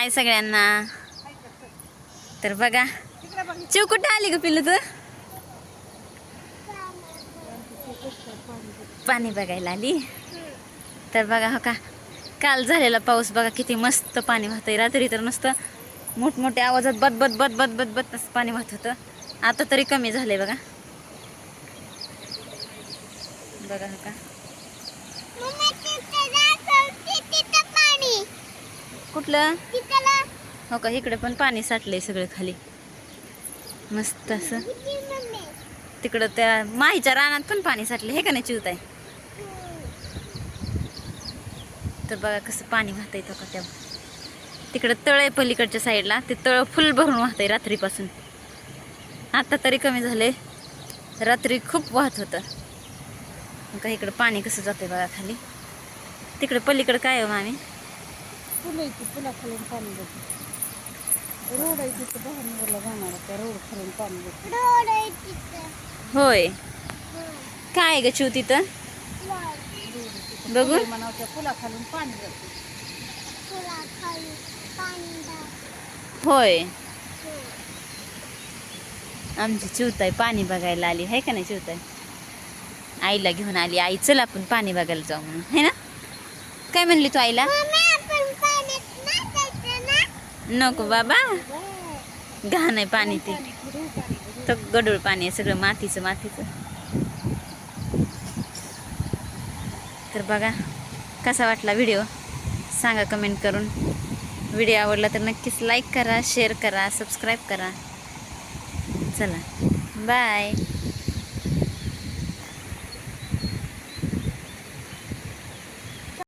हाय सगळ्यांना. तर बघा. चिव कुठं आली ग पिल्लू तू? पाणी बघायला आली. तर बघा हो का. काल झालेला पाऊस बघा किती मस्त पाणी वाहतंय. रात्री तर नुसतं मोठमोठ्या आवाजात बद बद बद बद बद बद पाणी वाहत होतं. आता तरी कमी झालंय बघा. बघा हो का. कुठलं? हो का इकडे पण पाणी साठलंय सगळं खाली. मस्त असं. तिकडं त्या माहीच्या रानात पण पाणी साठलं हे का नाही चिवताय? तर बघा कसं पाणी वाहतंय तो का त्या. तिकडं तळ आहे पलीकडच्या साईडला ते तळ फुल भरून वाहतंय रात्रीपासून. आता तरी कमी झाले रात्री खूप वाहत होतं. का इकडं पाणी कसं जातंय बघा खाली. तिकडं पलीकडं काय आहे हो मामी? फुलं आहे ती फुलाखालून पाणी जाते रोड आहे तिथं बहारनगरला जाणार त्या रोड खालून पाणी जाते होय. काय आहे ग चिव तिथं? बघू. म्हणावं त्या फुलाखालून पाणी जाते होय. आमची चिवताई पाणी बघायला आली आहे का नाही चिवताई? आईला घेऊन आली आई चल आपण पाणी बघायला जाऊ म्हणून है ना? काय म्हणली तू आईला? नको बाबा. घाण आहे पाणी ते. तर गडूळ पाणी आहे सगळं मातीचं मातीचं. तर बघा कसा वाटला व्हिडिओ? सांगा कमेंट करून. व्हिडिओ आवडला तर नक्कीच लाईक करा शेअर करा सबस्क्राईब करा. चला. बाय